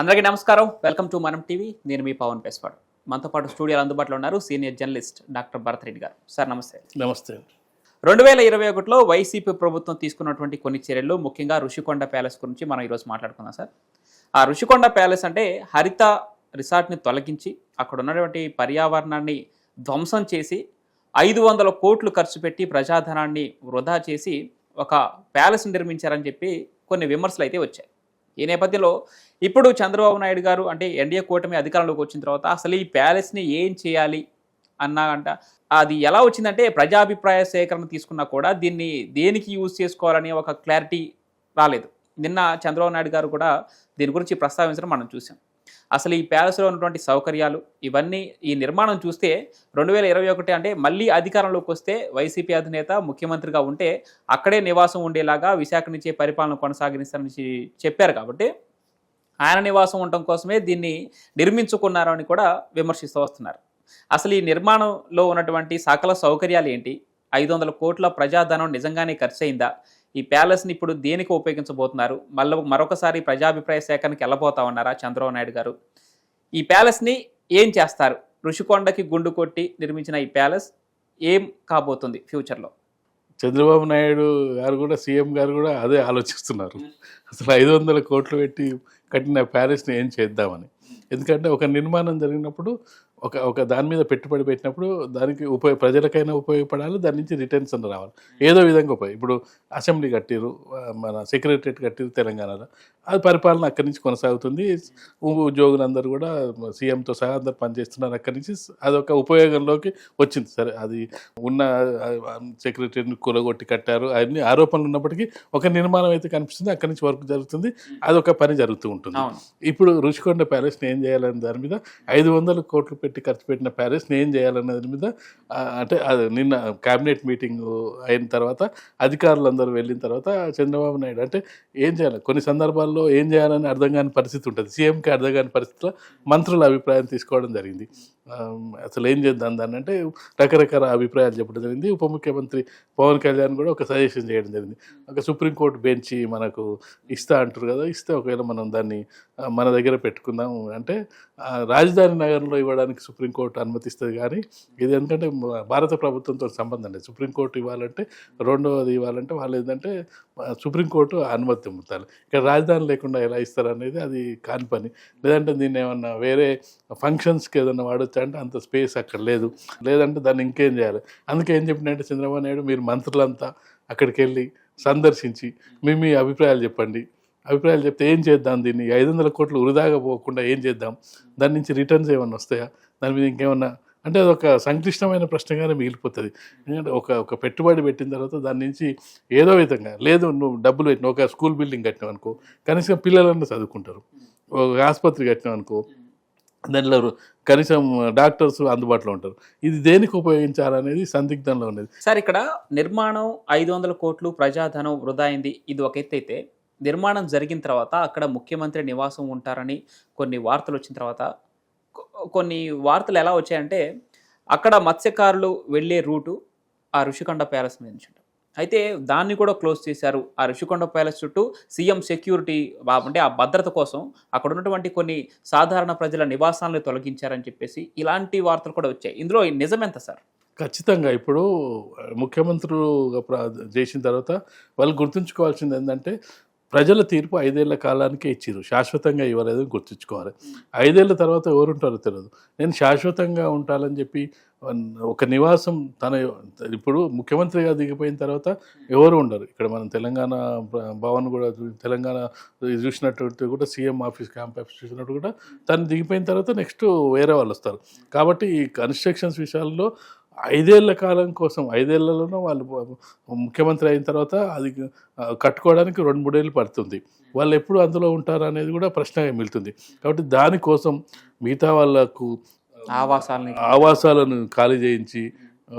అందరికీ నమస్కారం. Welcome to Manam TV. నేను మీ పవన్ పేస్వాడ్. మనతో పాటు స్టూడియోలో అందుబాటులో ఉన్నారు senior journalist doctor Bharath Reddy garu. Sir నమస్తే. నమస్తే రెండు వేల ఇరవై ఒకటిలో వైసీపీ ప్రభుత్వం తీసుకున్నటువంటి కొన్ని చర్యలు ముఖ్యంగా ఋషికొండ ప్యాలెస్ గురించి మనం ఈరోజు మాట్లాడుకుందాం సార్. ఆ ఋషికొండ ప్యాలెస్ అంటే హరిత రిసార్ట్ని తొలగించి అక్కడ ఉన్నటువంటి పర్యావరణాన్ని ధ్వంసం చేసి ఐదు వందల కోట్లు ఖర్చు పెట్టి ప్రజాధనాన్ని వృధా చేసి ఒక ప్యాలెస్ నిర్మించారని చెప్పి కొన్ని విమర్శలు అయితే వచ్చాయి. ఈ నేపథ్యంలో ఇప్పుడు చంద్రబాబు నాయుడు గారు అంటే ఎన్డీఏ కూటమి అధికారంలోకి వచ్చిన తర్వాత అసలు ఈ ప్యాలెస్ని ఏం చేయాలి అన్నా అంట అది ఎలా వచ్చిందంటే ప్రజాభిప్రాయ సేకరణ తీసుకున్నా కూడా దీన్ని దేనికి యూజ్ చేసుకోవాలని ఒక క్లారిటీ రాలేదు. నిన్న చంద్రబాబు నాయుడు గారు కూడా దీని గురించి ప్రస్తావించడం మనం చూసాం అసలు ఈ ప్యాలెస్లో ఉన్నటువంటి సౌకర్యాలు ఇవన్నీ ఈ నిర్మాణం చూస్తే రెండు వేల ఇరవై ఒకటి అంటే మళ్ళీ అధికారంలోకి వస్తే వైసీపీ అధినేత ముఖ్యమంత్రిగా ఉంటే అక్కడే నివాసం ఉండేలాగా విశాఖ నుంచే పరిపాలన కొనసాగిస్తారని చెప్పారు కాబట్టి ఆయన నివాసం ఉండటం కోసమే దీన్ని నిర్మించుకున్నారని కూడా విమర్శిస్తూ వస్తున్నారు. అసలు ఈ నిర్మాణంలో ఉన్నటువంటి సకల సౌకర్యాలు ఏంటి? ఐదు వందల కోట్ల ప్రజాధనం నిజంగానే ఖర్చు అయిందా ఈ ప్యాలెస్ని ఇప్పుడు దేనికి ఉపయోగించబోతున్నారు? మళ్ళీ మరొకసారి ప్రజాభిప్రాయ సేకరణకి వెళ్ళబోతా ఉన్నారా చంద్రబాబు నాయుడు గారు? ఈ ప్యాలెస్ని ఏం చేస్తారు? ఋషికొండకి గుండు కొట్టి నిర్మించిన ఈ ప్యాలెస్ ఏం కాబోతుంది ఫ్యూచర్లో చంద్రబాబు నాయుడు గారు కూడా సీఎం గారు కూడా అదే ఆలోచిస్తున్నారు. అసలు ఐదు వందల కోట్లు పెట్టి కట్టిన ప్యాలెస్ని ఏం చేద్దామని. ఎందుకంటే ఒక నిర్మాణం జరిగినప్పుడు ఒక ఒక దాని మీద పెట్టుబడి పెట్టినప్పుడు దానికి ఉపయోగ ప్రజలకైనా ఉపయోగపడాలి దాని నుంచి రిటర్న్స్ అని రావాలి. ఏదో విధంగా ఉపయోగం ఇప్పుడు అసెంబ్లీ కట్టిరు మన సెక్రటరియట్ కట్టిరు తెలంగాణలో. అది పరిపాలన అక్కడి నుంచి కొనసాగుతుంది. ఉద్యోగులందరూ కూడా సీఎంతో సహా అందరు పనిచేస్తున్నారు అక్కడి నుంచి. అదొక ఉపయోగంలోకి వచ్చింది. సరే అది ఉన్న సెక్రటరీని కూలగొట్టి కట్టారు. అన్ని ఆరోపణలు ఉన్నప్పటికీ ఒక నిర్మాణం అయితే కనిపిస్తుంది. అక్కడి నుంచి వర్క్ జరుగుతుంది. అదొక పని జరుగుతూ ఉంటుంది. ఇప్పుడు రుషికొండ ప్యాలెస్ని ఏం చేయాలనే దాని మీద ఐదు వందల కోట్లు పెట్టి ఖర్చు పెట్టిన ప్యారెస్ని ఏం చేయాలన్న దాని మీద అంటే అది నిన్న క్యాబినెట్ మీటింగ్ అయిన తర్వాత అధికారులందరూ వెళ్ళిన తర్వాత చంద్రబాబు నాయుడు అంటే ఏం చేయాలి? కొన్ని సందర్భాల్లో ఏం చేయాలని అర్థం కాని పరిస్థితి ఉంటుంది. సీఎంకి అర్థం కాని పరిస్థితిలో మంత్రుల అభిప్రాయం తీసుకోవడం జరిగింది. అసలు ఏం చేద్దాం దాన్ని అంటే రకరకాల అభిప్రాయాలు చెప్పడం జరిగింది. ఉప ముఖ్యమంత్రి పవన్ కళ్యాణ్ కూడా ఒక సజెషన్ చేయడం జరిగింది. ఒక సుప్రీంకోర్టు బెంచి మనకు ఇస్తా అంటారు కదా ఇస్తే ఒకవేళ మనం దాన్ని మన దగ్గర పెట్టుకుందాం అంటే రాజధాని నగరంలో ఇవ్వడానికి సుప్రీంకోర్టు అనుమతిస్తుంది కానీ ఇది ఎందుకంటే భారత ప్రభుత్వంతో సంబంధం లేదు. సుప్రీంకోర్టు ఇవ్వాలంటే రెండవది ఇవ్వాలంటే వాళ్ళు ఏంటంటే సుప్రీంకోర్టు అనుమతి పొందుతారు ఇక్కడ రాజధాని లేకుండా ఎలా ఇస్తారు అనేది అది కాని పని. లేదంటే దీన్ని ఏమన్నా వేరే ఫంక్షన్స్కి ఏదైనా వాడచ్చు అంటే అంత స్పేస్ అక్కడ లేదు. లేదంటే దాన్ని ఇంకేం చేయాలి? అందుకే ఏం చెప్పినట్టే చంద్రబాబు నాయుడు మీరు మంత్రులంతా అక్కడికి వెళ్ళి సందర్శించి మీ మీ అభిప్రాయాలు చెప్పండి. అభిప్రాయాలు చెప్తే ఏం చేద్దాం దీన్ని? ఐదు వందల కోట్లు వృధాగా పోకుండా ఏం చేద్దాం? దాని నుంచి రిటర్న్స్ ఏమన్నా వస్తాయా? దాని మీద ఇంకేమన్నా అంటే అది ఒక సంక్లిష్టమైన ప్రశ్నగానే మిగిలిపోతుంది. ఎందుకంటే ఒక ఒక పెట్టుబడి పెట్టిన తర్వాత దాని నుంచి ఏదో విధంగా లేదు నువ్వు డబ్బులు పెట్టిన ఒక స్కూల్ బిల్డింగ్ కట్టినావు అనుకో కనీసం పిల్లలన్నా చదువుకుంటారు. ఒక ఆసుపత్రి కట్టినావు అనుకో దాంట్లో కనీసం డాక్టర్స్ అందుబాటులో ఉంటారు. ఇది దేనికి ఉపయోగించాలనేది సందిగ్ధంలో ఉన్నది. సార్ ఇక్కడ నిర్మాణం ఐదు వందల కోట్లు ప్రజాధనం వృధా అయింది. ఇది ఒక ఎత్తు అయితే నిర్మాణం జరిగిన తర్వాత అక్కడ ముఖ్యమంత్రి నివాసం ఉంటారని కొన్ని వార్తలు వచ్చిన తర్వాత కొన్ని వార్తలు ఎలా వచ్చాయంటే అక్కడ మత్స్యకారులు వెళ్ళే రూటు ఆ ఋషికొండ ప్యాలెస్ మీద నుంచి అయితే దాన్ని కూడా క్లోజ్ చేశారు ఆ ఋషికొండ ప్యాలెస్ చుట్టూ సీఎం సెక్యూరిటీ అంటే ఆ భద్రత కోసం అక్కడ ఉన్నటువంటి కొన్ని సాధారణ ప్రజల నివాసాలను తొలగించారని చెప్పేసి ఇలాంటి వార్తలు కూడా వచ్చాయి. ఇందులో నిజమెంత సార్? ఖచ్చితంగా ఇప్పుడు ముఖ్యమంత్రులు చేసిన తర్వాత వాళ్ళు గుర్తుంచుకోవాల్సింది ఏంటంటే ప్రజల తీర్పు ఐదేళ్ళ కాలానికే ఇచ్చారు శాశ్వతంగా ఇవ్వలేదు గుర్తుంచుకోవాలి. ఐదేళ్ళ తర్వాత ఎవరుంటారో తెలియదు నేను శాశ్వతంగా ఉంటానని చెప్పి ఒక నివాసం తన ఇప్పుడు ముఖ్యమంత్రిగా దిగిపోయిన తర్వాత ఎవరు ఉండరు. ఇక్కడ మనం తెలంగాణ భ- భవన్ కూడా తెలంగాణ ఇది చూసినట్టు కూడా సీఎం ఆఫీస్ క్యాంప్ ఆఫీస్ చూసినట్టు కూడా తను దిగిపోయిన తర్వాత నెక్స్ట్ వేరే వాళ్ళు వస్తారు. కాబట్టి ఈ కన్స్ట్రక్షన్స్ విషయాల్లో ఐదేళ్ళ కాలం కోసం ఐదేళ్ళలోనూ వాళ్ళు ముఖ్యమంత్రి అయిన తర్వాత అది కట్టుకోవడానికి రెండు మూడేళ్ళు పడుతుంది. వాళ్ళు ఎప్పుడు అందులో ఉంటారు అనేది కూడా ప్రశ్నగా మిగులుతుంది. కాబట్టి దానికోసం మిగతా వాళ్ళకు ఆవాసాలని ఆవాసాలను ఖాళీ చేయించి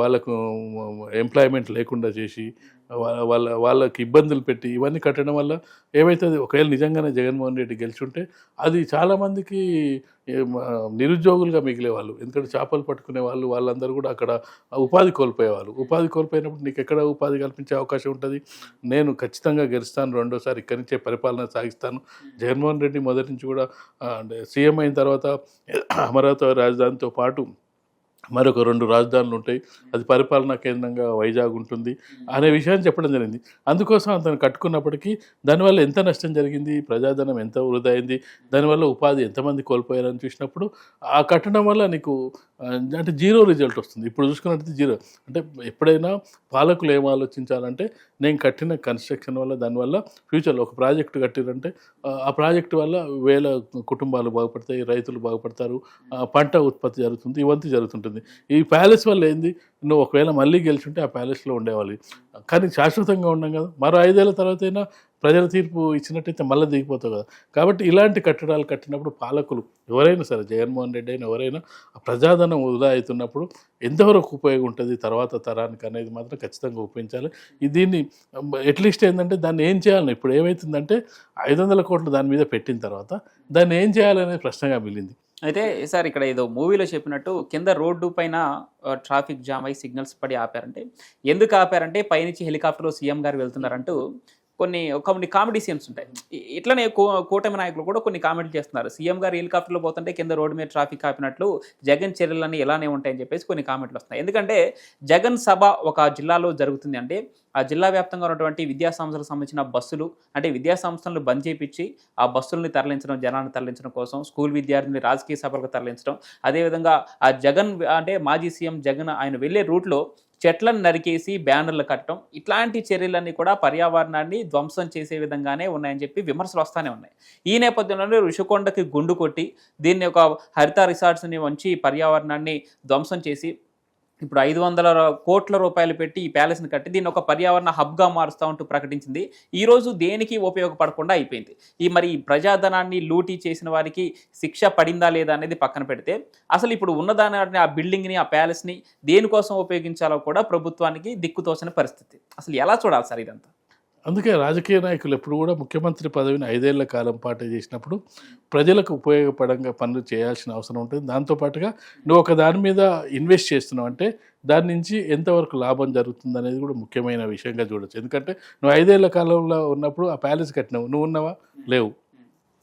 వాళ్ళకు ఎంప్లాయ్మెంట్ లేకుండా చేసి వాళ్ళ వాళ్ళకి ఇబ్బందులు పెట్టి ఇవన్నీ కట్టడం వల్ల ఏమైతుంది? ఒకవేళ నిజంగానే జగన్మోహన్ రెడ్డి గెలిచుంటే అది చాలామందికి నిరుద్యోగులుగా మిగిలే వాళ్ళు ఎందుకంటే చేపలు పట్టుకునే వాళ్ళు వాళ్ళందరూ కూడా అక్కడ ఉపాధి కోల్పోయేవాళ్ళు. ఉపాధి కోల్పోయినప్పుడు నీకు ఎక్కడ ఉపాధి కల్పించే అవకాశం ఉంటుంది? నేను ఖచ్చితంగా గెలుస్తాను రెండోసారి ఇక్కడి నుంచే పరిపాలన సాగిస్తాను. జగన్మోహన్ రెడ్డి మొదటి నుంచి కూడా సీఎం అయిన తర్వాత అమరావతి రాజధానితో పాటు మరొక రెండు రాజధానులు ఉంటాయి. అది పరిపాలనా కేంద్రంగా వైజాగ్ ఉంటుంది అనే విషయాన్ని చెప్పడం జరిగింది. అందుకోసం అతను కట్టుకున్నప్పటికీ దానివల్ల ఎంత నష్టం జరిగింది? ప్రజాధనం ఎంత వృధా అయింది? దానివల్ల ఉపాధి ఎంతమంది కోల్పోయారని చూసినప్పుడు ఆ కట్టడం వల్ల నీకు అంటే జీరో రిజల్ట్ వస్తుంది. ఇప్పుడు చూసుకున్నట్టు జీరో. అంటే ఎప్పుడైనా పాలకులు ఏం ఆలోచించాలంటే నేను కట్టిన కన్స్ట్రక్షన్ వల్ల దానివల్ల ఫ్యూచర్లో ఒక ప్రాజెక్ట్ కట్టిరంటే ఆ, ఆ ప్రాజెక్ట్ వల్ల వేల కుటుంబాలు బాగుపడతాయి రైతులు బాగుపడతారు పంట ఉత్పత్తి జరుగుతుంది ఇవంతా జరుగుతుంటుంది. ఈ ప్యాలెస్ వల్ల ఏంది? నువ్వు ఒకవేళ మళ్ళీ గెలిచుంటే ఆ ప్యాలెస్లో ఉండేవాళ్ళు. కానీ శాశ్వతంగా ఉండం కదా. మరో ఐదేళ్ళ తర్వాత అయినా ప్రజల తీర్పు ఇచ్చినట్టయితే మళ్ళీ దిగిపోతావు కదా. కాబట్టి ఇలాంటి కట్టడాలు కట్టినప్పుడు పాలకులు ఎవరైనా సరే జగన్మోహన్ రెడ్డి అయినా ఎవరైనా ఆ ప్రజాధనం వృధా అవుతున్నప్పుడు ఎంతవరకు ఉపయోగం ఉంటుంది తర్వాత తరానికి అనేది మాత్రం ఖచ్చితంగా ఉపయోగించాలి ఇది దీన్ని అట్లీస్ట్ ఏంటంటే దాన్ని ఏం చేయాలని ఇప్పుడు ఏమవుతుందంటే ఐదు వందల కోట్లు దాని మీద పెట్టిన తర్వాత దాన్ని ఏం చేయాలనే ప్రశ్నగా మిగిలింది. అయితే సార్ ఇక్కడ ఏదో మూవీలో చెప్పినట్టు కింద రోడ్డు పైన ట్రాఫిక్ జామ్ అయి సిగ్నల్స్ పడి ఆపారంటే ఎందుకు ఆపారంటే పైనుంచి హెలికాప్టర్లో సీఎం గారు వెళ్తున్నారంటూ కొన్ని కొన్ని కామెడీ సీన్స్ ఉంటాయి. ఇట్లనే కూటమి నాయకులు కూడా కొన్ని కామెంట్లు చేస్తున్నారు. సీఎం గారు హెలికాప్టర్లో పోతుంటే కింద రోడ్డు మీద ట్రాఫిక్ ఆపినట్లు జగన్ చర్యలన్నీ ఎలానే ఉంటాయని చెప్పేసి కొన్ని కామెంట్లు వస్తున్నాయి. ఎందుకంటే జగన్ సభ ఒక జిల్లాలో జరుగుతుంది అంటే ఆ జిల్లా వ్యాప్తంగా ఉన్నటువంటి విద్యా సంస్థలకు సంబంధించిన బస్సులు అంటే విద్యా సంస్థలను బంద్ చేపించి ఆ బస్సుల్ని తరలించడం జనాన్ని తరలించడం కోసం స్కూల్ విద్యార్థిని రాజకీయ సభలకు తరలించడం. అదేవిధంగా ఆ జగన్ అంటే మాజీ సీఎం జగన్ ఆయన వెళ్ళే రూట్లో చెట్లను నరికేసి బ్యానర్లు కట్టడం ఇట్లాంటి చర్యలన్నీ కూడా పర్యావరణాన్ని ధ్వంసం చేసే విధంగానే ఉన్నాయని చెప్పి విమర్శలు వస్తూనే ఉన్నాయి. ఈ నేపథ్యంలోనే ఋషికొండకి గుండు కొట్టి దీన్ని ఒక హరిత రిసార్ట్స్ని వంచి పర్యావరణాన్ని ధ్వంసం చేసి ఇప్పుడు ఐదు వందల కోట్ల రూపాయలు పెట్టి ఈ ప్యాలెస్ని కట్టి దీన్ని ఒక పర్యావరణ హబ్గా మారుస్తూ ఉంటూ ప్రకటించింది. ఈరోజు దేనికి ఉపయోగపడకుండా అయిపోయింది. ఈ మరి ఈ ప్రజాధనాన్ని లూటీ చేసిన వారికి శిక్ష పడిందా లేదా అనేది పక్కన పెడితే అసలు ఇప్పుడు ఉన్నదాన్ని ఆ బిల్డింగ్ని ఆ ప్యాలెస్ని దేనికోసం ఉపయోగించాలో కూడా ప్రభుత్వానికి దిక్కుతోచిన పరిస్థితి. అసలు ఎలా చూడాలి సార్ ఇదంతా? అందుకే రాజకీయ నాయకులు ఎప్పుడు కూడా ముఖ్యమంత్రి పదవిని ఐదేళ్ళ కాలం పాటు చేసినప్పుడు ప్రజలకు ఉపయోగపడంగా పనులు చేయాల్సిన అవసరం ఉంటుంది. దాంతోపాటుగా నువ్వు ఒక దాని మీద ఇన్వెస్ట్ చేస్తున్నావు అంటే దాని నుంచి ఎంతవరకు లాభం జరుగుతుంది అనేది కూడా ముఖ్యమైన విషయంగా చూడొచ్చు. ఎందుకంటే నువ్వు ఐదేళ్ళ కాలంలో ఉన్నప్పుడు ఆ ప్యాలెస్ కట్టినావు. నువ్వు ఉన్నావా? లేవు.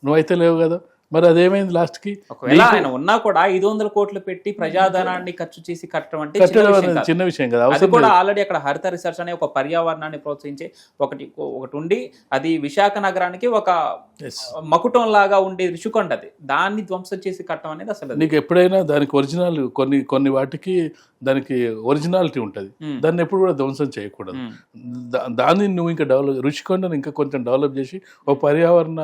నువ్వైతే లేవు కదా. మరి అదేమైంది లాస్ట్కి ఒకవేళ ఆయన ఉన్నా కూడా ఐదు వందల కోట్లు పెట్టి ప్రజాధనాన్ని ఖర్చు చేసి కట్టడం అంటే చిన్న విషయం కాదు. అది కూడా. ఆల్రెడీ అక్కడ హరిత రీసెర్చ్ అనే ఒక పర్యావరణాన్ని ప్రోత్సహించే ఒకటి ఒకటి ఉండి అది విశాఖ నగరానికి ఒక. మకుటం లాగా ఉండే ఋషికొండ అది దాన్ని ధ్వంసం చేసి కట్టడం అనేది అసలు. నీకు ఎప్పుడైనా దానికి ఒరిజినల్ కొన్ని కొన్ని వాటికి దానికి ఒరిజినాలిటీ ఉంటుంది ఉమ్. దాన్ని ఎప్పుడు కూడా ధ్వంసం చేయకూడదు. దా- దాన్ని నువ్వు ఇంకా డెవలప్ రుచికొండను ఇంకా కొంచెం డెవలప్ చేసి ఓ పర్యావరణ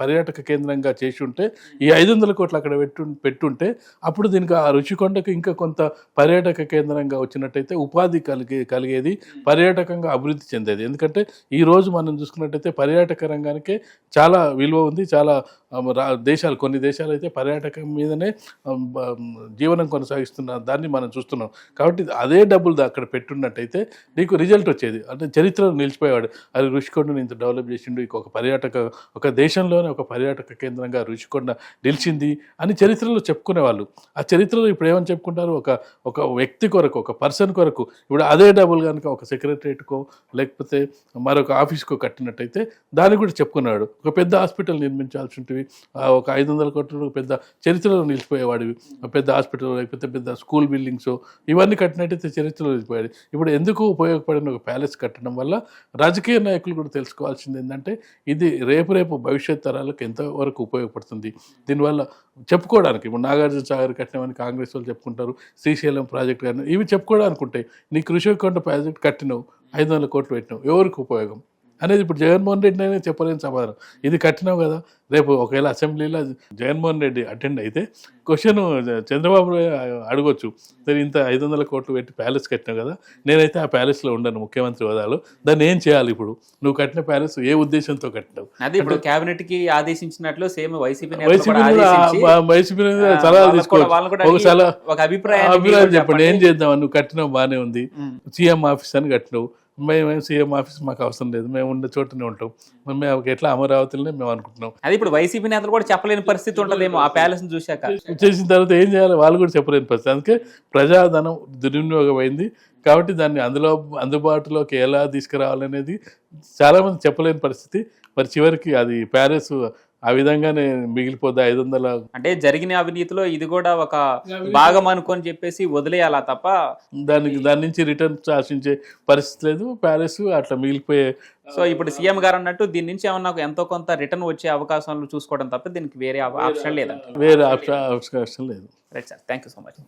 పర్యాటక కేంద్రంగా చేసి ఉంటే ఈ ఐదు వందల కోట్లు అక్కడ పెట్టు పెట్టుంటే అప్పుడు దీనికి ఆ రుచికొండకు ఇంకా కొంత పర్యాటక కేంద్రంగా వచ్చినట్టయితే ఉపాధి కలిగే కలిగేది పర్యాటకంగా అభివృద్ధి చెందేది. ఎందుకంటే ఈ రోజు మనం చూసుకున్నట్టయితే పర్యాటక రంగానికే చాలా విలువ ఉంది. చాలా రా- దేశాలు కొన్ని దేశాలు అయితే పర్యాటకం మీదనే జీవనం కొనసాగిస్తున్న దాన్ని మనం చూస్తున్నాం. కాబట్టి అదే డబ్బులు అక్కడ పెట్టున్నట్టయితే నీకు రిజల్ట్ వచ్చేది. అంటే చరిత్రలో నిలిచిపోయేవాడు. అది రుషికొండను ఇంత డెవలప్ చేసిండు. ఇక ఒక పర్యాటక ఒక దేశంలోనే ఒక పర్యాటక కేంద్రంగా రుషికొండ నిలిచింది అని చరిత్రలో చెప్పుకునేవాళ్ళు. ఆ చరిత్రలో ఇప్పుడు ఏమని చెప్పుకుంటారు? ఒక ఒక వ్యక్తి కొరకు ఒక పర్సన్ కొరకు ఇప్పుడు అదే డబుల్ కనుక ఒక సెక్రటరేట్కో లేకపోతే మరొక ఆఫీస్కో కట్టినట్టయితే దాన్ని కూడా చెప్పుకున్నాడు ఒక పెద్ద హాస్పిటల్ నిర్మించాల్సి ఉంటుంది ఒక ఐదు వందల కోట్ల పెద్ద చరిత్రలో నిలిచిపోయేవాడివి. ఒక పెద్ద హాస్పిటల్ లేకపోతే పెద్ద స్కూల్ బిల్డింగ్స్ ఇవన్నీ కట్టినట్టయితే చరిత్రలో నిలిచిపోయాడు ఇప్పుడు ఎందుకు ఉపయోగపడిన ఒక ప్యాలెస్ కట్టడం వల్ల రాజకీయ నాయకులు కూడా తెలుసుకోవాల్సింది ఏంటంటే ఇది రేపు రేపు భవిష్యత్ తరాలకు ఎంతవరకు ఉపయోగపడుతుంది? దీనివల్ల చెప్పుకోవడానికి ఇప్పుడు నాగార్జున సాగర్ కట్టినవని కాంగ్రెస్ వాళ్ళు చెప్పుకుంటారు శ్రీశైలం ప్రాజెక్ట్ కానీ ఇవి చెప్పుకోవడానికి ఉంటాయి నీ కృషి కొండ ప్రాజెక్ట్ కట్టినావు ఐదు వందల కోట్లు పెట్టినావు. ఎవరికి ఉపయోగం? అనేది ఇప్పుడు జగన్మోహన్ రెడ్డి అనేది చెప్పలేని సమాధానం. ఇది కట్టినావు కదా రేపు ఒకవేళ అసెంబ్లీలో జగన్మోహన్ రెడ్డి అటెండ్ అయితే క్వశ్చన్ చంద్రబాబు అడగొచ్చు. సరే ఇంత ఐదు వందల కోట్లు పెట్టి ప్యాలెస్ కట్టినావు కదా నేనైతే ఆ ప్యాలెస్లో ఉండను ముఖ్యమంత్రి హోదాలో. దాన్ని ఏం చేయాలి ఇప్పుడు? నువ్వు కట్టిన ప్యాలెస్ ఏ ఉద్దేశంతో కట్టినావు? అది ఇప్పుడు కేబినెట్కి ఆదేశించినట్లు సేమ్ వైసీపీ వైసీపీ సలహాలు తీసుకోవచ్చు. ఒక సలహా అభిప్రాయం చెప్పండి. ఏం చేద్దాం? నువ్వు కట్టినావు బాగానే ఉంది. సీఎం ఆఫీస్ అని కట్టినావు. మేము సీఎం ఆఫీస్ మాకు అవసరం లేదు. మేము ఉండే చోటనే ఉంటాం. మేము ఎట్లా అమరావతిలోనే మేము అనుకుంటున్నాం. అది ఇప్పుడు వైసీపీ నేతలు కూడా చెప్పలేని పరిస్థితి ఉంటదేమో ఆ ప్యాలెస్ చూశాక. చేసిన తర్వాత ఏం చేయాలి వాళ్ళు కూడా చెప్పలేని పరిస్థితి. అందుకే ప్రజాధనం దుర్వినియోగం అయింది కాబట్టి దాన్ని అందులో అందుబాటులోకి ఎలా తీసుకురావాలనేది చాలామంది చెప్పలేని పరిస్థితి. మరి చివరికి అది ప్యాలెస్ ఆ విధంగానే మిగిలిపోద్ది ఐదు వందల అంటే జరిగిన అవినీతిలో ఇది కూడా ఒక భాగం అనుకొని చెప్పేసి వదిలేయాలా తప్ప? దానికి దాని నుంచి రిటర్న్ ఆశించే పరిస్థితి లేదు. ప్యాలెస్ అట్లా మిగిలిపోయే సో ఇప్పుడు సీఎం గారు అన్నట్టు దీని నుంచి ఏమన్నా నాకు ఎంతో కొంత రిటర్న్ వచ్చే అవకాశాలు చూసుకోవడం తప్ప దీనికి వేరే ఆప్షన్ లేదంట. వేరే ఆప్షన్ లేదు. Right sir thank you so much.